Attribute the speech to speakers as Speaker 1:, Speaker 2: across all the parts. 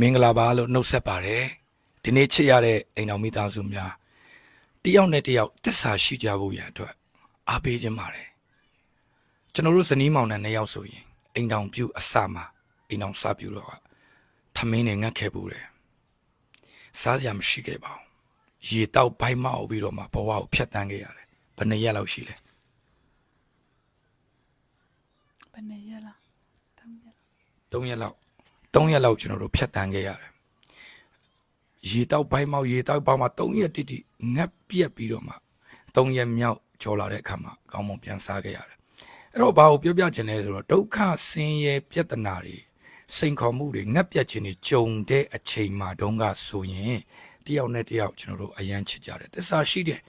Speaker 1: မင်္ဂလာပါလို့နှုတ်ဆက်ပါတယ်ဒီနေ့ချစ်ရတဲ့အိမ်တော်မိသားစုများတယောက်နဲ့တယောက်တစ္ဆာရှိကြဖို့ရန်အတွက်အားပေးခြင်းပါတယ်ကျွန်တော်တို့ဇနီးမောင်နှံနှစ်ယောက်ဆိုရင်အိမ်တော်ပြုအစမှာအိမ်တော်စပြုတော့ကထမင်းနဲ့ငတ်ခဲ့ပူတယ်စားစရာမရှိခဲ့ပါဘူးရေတောက်ဘိုက်မောက်ပြီးတော့မှဘဝကိုဖျက်တမ်းခဲ့ရတယ်ဘယ်နှစ်ရက်လောက်ရှိလဲ
Speaker 2: ဘယ်နှစ်ရက်လားသုံးရက်လား
Speaker 1: 3ရက်လောက် 3ရက်လောက်ကျွန်တော်တို့ဖျက်တမ်းခဲ့ရတယ်ရေတောက်ဘိုက်မောက်ရေတောက်ပေါင်းမှာ3ရက်တိတိငတ်ပြက်ပြီးတော့မှ3ရက်မြောက်ကျော်လာတဲ့အခါမှာကောင်းမွန်ပြန်စားခဲ့ရတယ်အဲ့တော့ဘာကိုပြောပြချင်လဲဆိုတော့ဒုက္ခဆင်းရဲပြဿနာတွေစိန်ခေါ်မှုတွေငတ်ပြက်ခြင်းတွေကြုံတဲ့အချိန်မှာတုန်းကဆိုရင်တယောက်နဲ့တယောက်ကျွန်တော်တို့အရန်ချစ်ကြတယ်သစ္စာရှိတယ်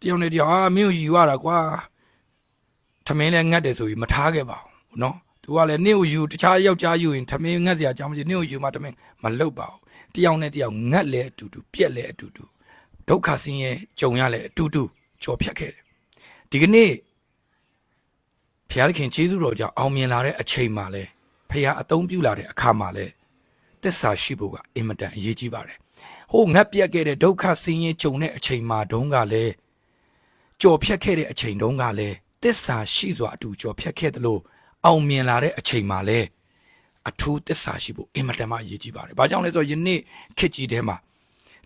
Speaker 1: တယောက်နဲ့တယောက်အာမင်းကိုယူရတာကွာ ထမင်းလည်းငတ်တယ်ဆိုပြီးမထားခဲ့ပါဘူးเนาะ သူကလည်းနင့်ကိုယူတခြားယောက်ျားယူရင်ထမင်းငတ်စရာအကြောင်းမရှိနင့်ကိုယူမှထမင်းမလုပ်ပါဘူးတယောက်နဲ့တယောက်ငတ်လဲအတူတူပြက်လဲအတူတူဒုက္ခဆင်းရဲကြုံရလဲအတူတူကြော်ဖြတ်ခဲ့တယ်ဒီကနေ့ဘုရားသခင်ကျေးဇူးတော်ကြောင့်အောင်မြင်လာတဲ့အချိန်မှာလဲဘုရားအသုံးပြုလာတဲ့အခါမှာလဲတစ္ဆာရှိဖို့ကအင်မတန်အရေးကြီးပါတယ်ဟိုငတ်ပြက်ခဲ့တဲ့ဒုက္ခဆင်းရဲကြုံတဲ့အချိန်မှာတုန်းကလည်းကြော်ဖြတ်ခဲ့တဲ့အချိန်တုန်းကလည်းတစ္ဆာရှိစွာအတူကြော်ဖြတ်ခဲ့သလို အောင်မြင်လာတဲ့အချိန်မှာလည်းအထူးတစ္ဆာရှိဖို့အင်မတန်မှအရေးကြီးပါတယ်။ဘာကြောင့်လဲဆိုတော့ယနေ့ခေတ်ကြီးထဲမှာ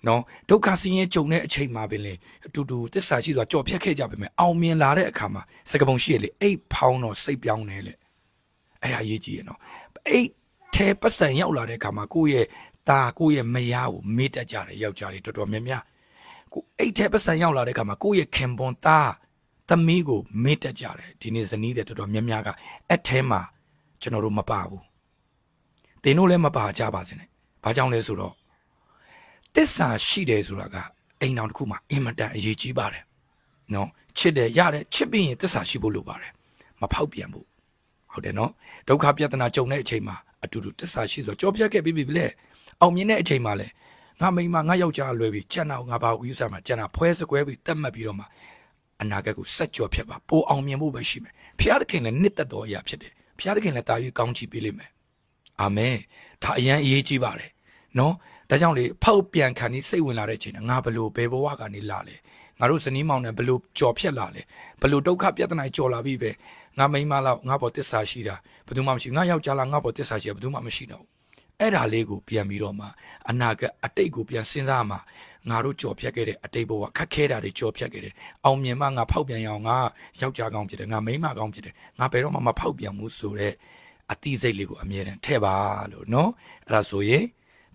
Speaker 1: နော်ဒုက္ခဆင်းရဲကြုံတဲ့အချိန်မှာပင်လေအတူတူတစ္ဆာရှိစွာကြော်ဖြတ်ခဲ့ကြပါမယ်။အောင်မြင်လာတဲ့အခါမှာစကပုံရှိရလေအိတ်ဖောင်းတော့စိတ်ပြောင်းတယ်လေ။အဲ့ဒါအရေးကြီးရနော်။အိတ်ထဲပတ်စံရောက်လာတဲ့အခါမှာကိုယ့်ရဲ့ตาကိုယ့်ရဲ့မယားကိုမေ့တတ်ကြတယ်ယောက်ျားလေးတော်တော်များများကိုအိတ်ထဲပတ်စံရောက်လာတဲ့ခါမှာကိုယ့်ရဲ့ခင်ပွန်သား သမီးကိုမေ့တက်ကြတယ်ဒီနေ့ဇနီးတဲ့တော်တော်များများကအထဲမှာကျွန်တော်တို့မပါဘူးတင်တို့လည်းမပါကြပါစေနဲ့ဘာကြောင့်လဲဆိုတော့တစ္ဆာရှိတယ်ဆိုတာကအိမ်တော်တစ်ခုမှာအင်မတန်အရေးကြီးပါတယ်နော်ချစ်တယ်ရတယ်ချစ်ပြီးရင်တစ္ဆာရှိဖို့လိုပါတယ်မဖောက်ပြန်ဖို့ဟုတ်တယ်နော်ဒုက္ခပြဿနာကြုံတဲ့အချိန်မှာအတူတူတစ္ဆာရှိဆိုတော့ကြောပြတ်ခဲ့ပြီးပြီလေအောင်မြင်တဲ့အချိန်မှာလဲငါမိန်းမငါယောက်ျားလွယ်ပြီးကြံ့တော့ငါဘာကိုယူဆမှာကြံ့တာဖွဲစကွဲပြီးတက်မှတ်ပြီးတော့မှ အနာဂတ်ကိုဆက်ကြော်ဖြတ်ပါပိုအောင်မြင်ဖို့ပဲရှိမယ်ဖျားသခင်လည်းနှစ်သက်တော်အရာဖြစ်တယ်ဖျားသခင်လည်းတာယူကောင်းချီးပေးလိမ့်မယ်အာမင်ဒါအရန်အရေးကြီးပါတယ်နော်ဒါကြောင့်လေဖောက်ပြန်ခံပြီးစိတ်ဝင်လာတဲ့အချိန်ကငါဘလို့ဘယ်ဘဝကနေလာလဲငါတို့ဇနီးမောင်နဲ့ဘလို့ကြော်ဖြတ်လာလဲဘလို့ဒုက္ခပြဿနာကြော်လာပြီပဲငါမိန်းမလောက်ငါပေါ်တစ္ဆာရှိတာဘယ်သူမှမရှိဘူးငါယောက်ျားလားငါပေါ်တစ္ဆာရှိတာဘယ်သူမှမရှိတော့ဘူး အဲ့ဒါလေးကိုပြန်ပြီးတော့မှအနာဂတ်အတိတ်ကိုပြန်စဉ်းစားမှငါတို့ကြော်ဖြတ်ခဲ့တဲ့အတိတ်ဘဝခက်ခဲတာတွေကြော်ဖြတ်ခဲ့တယ်အောင်မြင်မှငါဖောက်ပြန်ရအောင်ငါယောက်ျားကောင်းဖြစ်တယ်ငါမိန်းမကောင်းဖြစ်တယ်ငါဘယ်တော့မှမဖောက်ပြန်ဘူးဆိုတော့အတိစိတ်လေးကိုအမြဲတမ်းထည့်ပါလို့နော်အဲ့ဒါဆိုရင်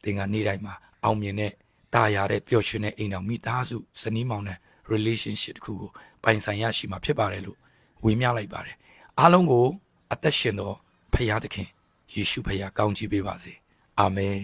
Speaker 1: သင်ကနေ့တိုင်းမှာအောင်မြင်တဲ့တာယာတဲ့ပျော်ရွှင်တဲ့အိမ်တော်မိသားစုဇနီးမောင်နဲ့ relationship တစ်ခုကိုပိုင်ဆိုင်ရရှိမှာဖြစ်ပါတယ်လို့ဝေမျှလိုက်ပါတယ်အားလုံးကိုအသက်ရှင်သောဖခင်သခင်ယေရှုဖခင်ကောင်းချီးပေးပါစေ အာမင်